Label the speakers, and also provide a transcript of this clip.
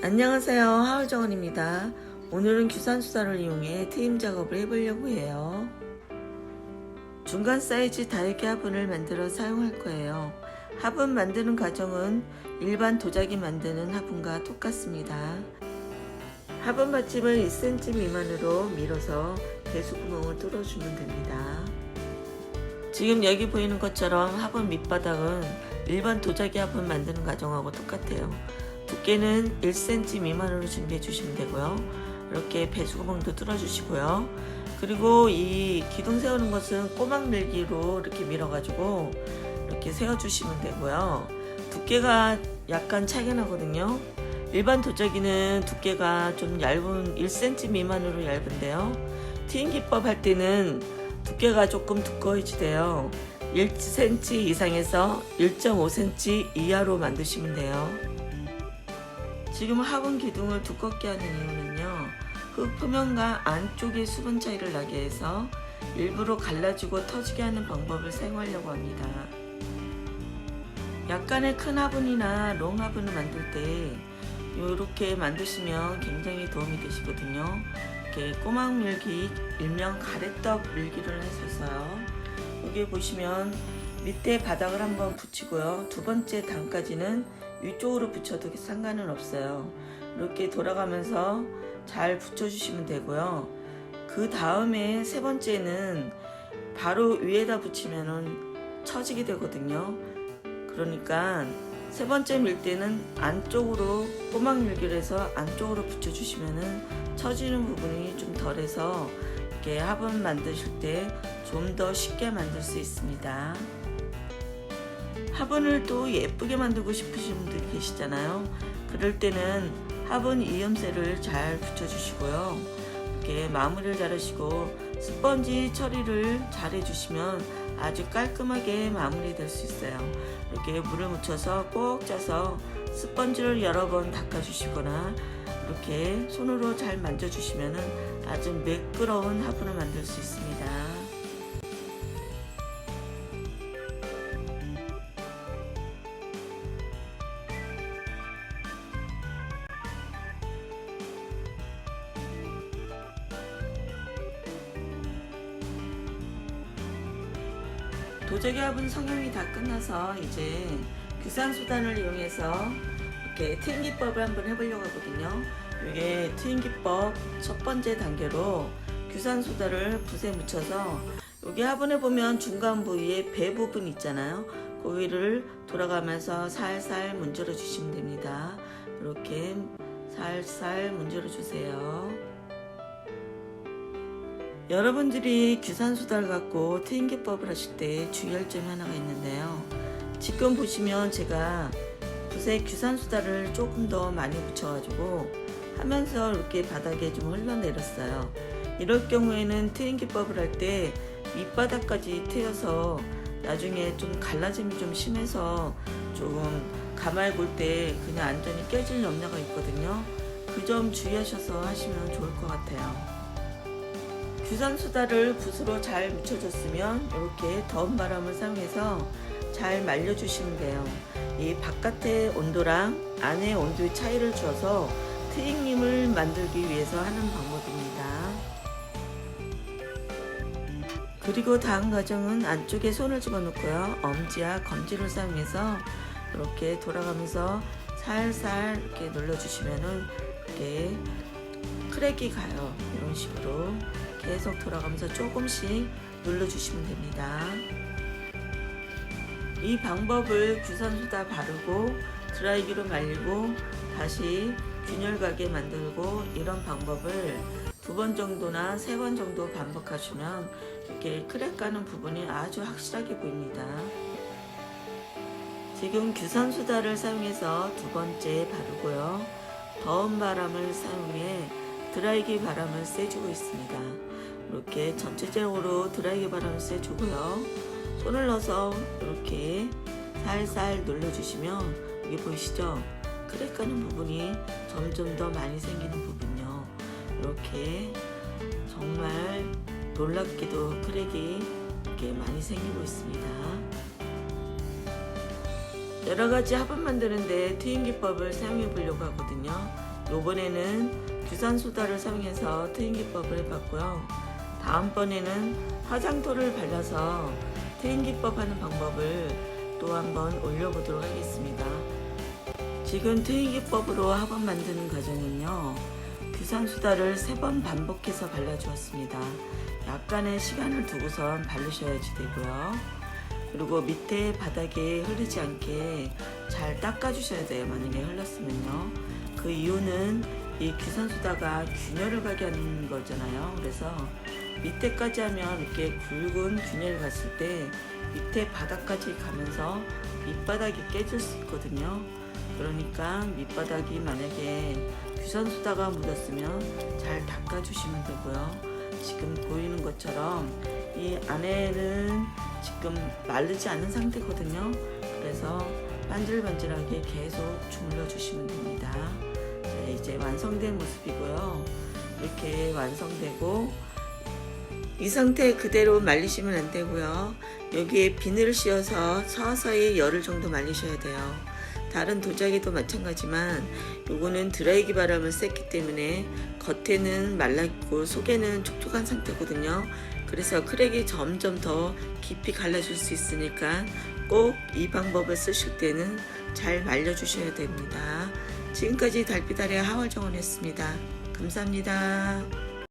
Speaker 1: 안녕하세요. 하울정원입니다. 오늘은 규산수단을 이용해 트임 작업을 해보려고 해요. 중간 사이즈 다이기 화분을 만들어 사용할 거예요. 화분 만드는 과정은 일반 도자기 만드는 화분과 똑같습니다. 화분 받침을 1cm 미만으로 밀어서 배수구멍을 뚫어주면 됩니다. 지금 여기 보이는 것처럼 화분 밑바닥은 일반 도자기 화분 만드는 과정하고 똑같아요. 두께는 1cm 미만으로 준비해 주시면 되고요. 이렇게 배수구멍도 뚫어 주시고요. 그리고 이 기둥 세우는 것은 꼬막 밀기로 이렇게 밀어가지고 이렇게 세워주시면 되고요. 두께가 약간 차이가 나거든요. 일반 도자기는 두께가 좀 얇은 1cm 미만으로 얇은데요. 트임 기법 할 때는 두께가 조금 두꺼워지대요. 1cm 이상에서 1.5cm 이하로 만드시면 돼요. 지금 화분 기둥을 두껍게 하는 이유는요. 그 표면과 안쪽의 수분 차이를 나게 해서 일부러 갈라지고 터지게 하는 방법을 사용하려고 합니다. 약간의 큰 화분이나 롱 화분을 만들 때 이렇게 만드시면 굉장히 도움이 되시거든요. 이렇게 꼬막 밀기, 일명 가래떡 밀기를 하셔서요. 여기 보시면 밑에 바닥을 한번 붙이고요. 두 번째 단까지는 위쪽으로 붙여도 상관은 없어요. 이렇게 돌아가면서 잘 붙여주시면 되고요. 그 다음에 세 번째는 바로 위에다 붙이면은 처지게 되거든요. 그러니까 세 번째 밀 때는 안쪽으로 꼬막 밀기를 해서 안쪽으로 붙여주시면은 처지는 부분이 좀 덜해서 이렇게 화분 만드실 때 좀 더 쉽게 만들 수 있습니다. 화분을 또 예쁘게 만들고 싶으신 분들 계시잖아요. 그럴 때는 화분 이음새를 잘 붙여주시고요. 이렇게 마무리를 잘 하시고 스펀지 처리를 잘 해주시면 아주 깔끔하게 마무리될 수 있어요. 이렇게 물을 묻혀서 꼭 짜서 스펀지를 여러 번 닦아주시거나 이렇게 손으로 잘 만져주시면 아주 매끄러운 화분을 만들 수 있습니다. 도자기 화분 성형이 다 끝나서 이제 규산 수단을 이용해서 이렇게 트임 기법을 한번 해보려고 하거든요. 이게 트임 기법 첫 번째 단계로 규산 소다를 붓에 묻혀서 여기 화분에 보면 중간 부위에 배 부분 있잖아요. 그 위를 돌아가면서 살살 문질러 주시면 됩니다. 이렇게 살살 문질러 주세요. 여러분들이 규산수다를 갖고 트임기법을 하실 때 주의할 점이 하나가 있는데요. 지금 보시면 제가 붓에 규산수다를 조금 더 많이 붙여가지고 하면서 이렇게 바닥에 좀 흘러내렸어요. 이럴 경우에는 트임기법을 할 때 밑바닥까지 트여서 나중에 좀 갈라짐이 좀 심해서 조금 가마에 볼때 그냥 완전히 깨질 염려가 있거든요. 그 점 주의하셔서 하시면 좋을 것 같아요. 규산수다를 붓으로 잘 묻혀줬으면 이렇게 더운 바람을 사용해서 잘 말려주시면 돼요. 이 바깥의 온도랑 안의 온도의 차이를 줘서 트임림을 만들기 위해서 하는 방법입니다. 그리고 다음 과정은 안쪽에 손을 집어넣고요. 엄지와 검지를 사용해서 이렇게 돌아가면서 살살 이렇게 눌러주시면은 이렇게 크랙이 가요. 이런 식으로. 계속 돌아가면서 조금씩 눌러주시면 됩니다. 이 방법을 규산수다 바르고 드라이기로 말리고 다시 균열가게 만들고 이런 방법을 두 번 정도나 세 번 정도 반복하시면 이렇게 크랙 가는 부분이 아주 확실하게 보입니다. 지금 규산수다를 사용해서 두 번째 바르고요. 더운 바람을 사용해 드라이기 바람을 쐬주고 있습니다. 이렇게 전체적으로 드라이기 바람을 쐬주고요. 손을 넣어서 이렇게 살살 눌러주시면 여기 보이시죠? 크랙 가는 부분이 점점 더 많이 생기는 부분요. 이렇게 정말 놀랍게도 크랙이 이렇게 많이 생기고 있습니다. 여러 가지 화분 만드는데 트임 기법을 사용해 보려고 하거든요. 요번에는 규산 소다를 사용해서 트임 기법을 해봤고요. 다음번에는 화장토를 발라서 트임 기법 하는 방법을 또 한번 올려보도록 하겠습니다. 지금 트임 기법으로 화분 만드는 과정은요. 규산 소다를 세번 반복해서 발라주었습니다. 약간의 시간을 두고선 바르셔야지 되고요. 그리고 밑에 바닥에 흐르지 않게 잘 닦아주셔야 돼요. 만약에 흘렀으면요. 그 이유는 이 규산소다가 균열을 가게 하는 거잖아요. 그래서 밑에까지 하면 이렇게 굵은 균열이 갔을 때 밑에 바닥까지 가면서 밑바닥이 깨질 수 있거든요. 그러니까 밑바닥이 만약에 규산소다가 묻었으면 잘 닦아주시면 되고요. 지금 보이는 것처럼 이 안에는 지금 마르지 않은 상태거든요. 그래서 반질반질하게 계속 주물러 주시면 됩니다. 자, 이제 완성된 모습이고요. 이렇게 완성되고 이 상태 그대로 말리시면 안 되고요. 여기에 비늘을 씌워서 서서히 열흘 정도 말리셔야 돼요. 다른 도자기도 마찬가지만 요거는 드라이기 바람을 쐈기 때문에 겉에는 말랐고 속에는 촉촉한 상태거든요. 그래서 크랙이 점점 더 깊이 갈라질 수 있으니까 꼭 이 방법을 쓰실 때는 잘 말려주셔야 됩니다. 지금까지 달빛 아래 하월정원이었습니다. 감사합니다.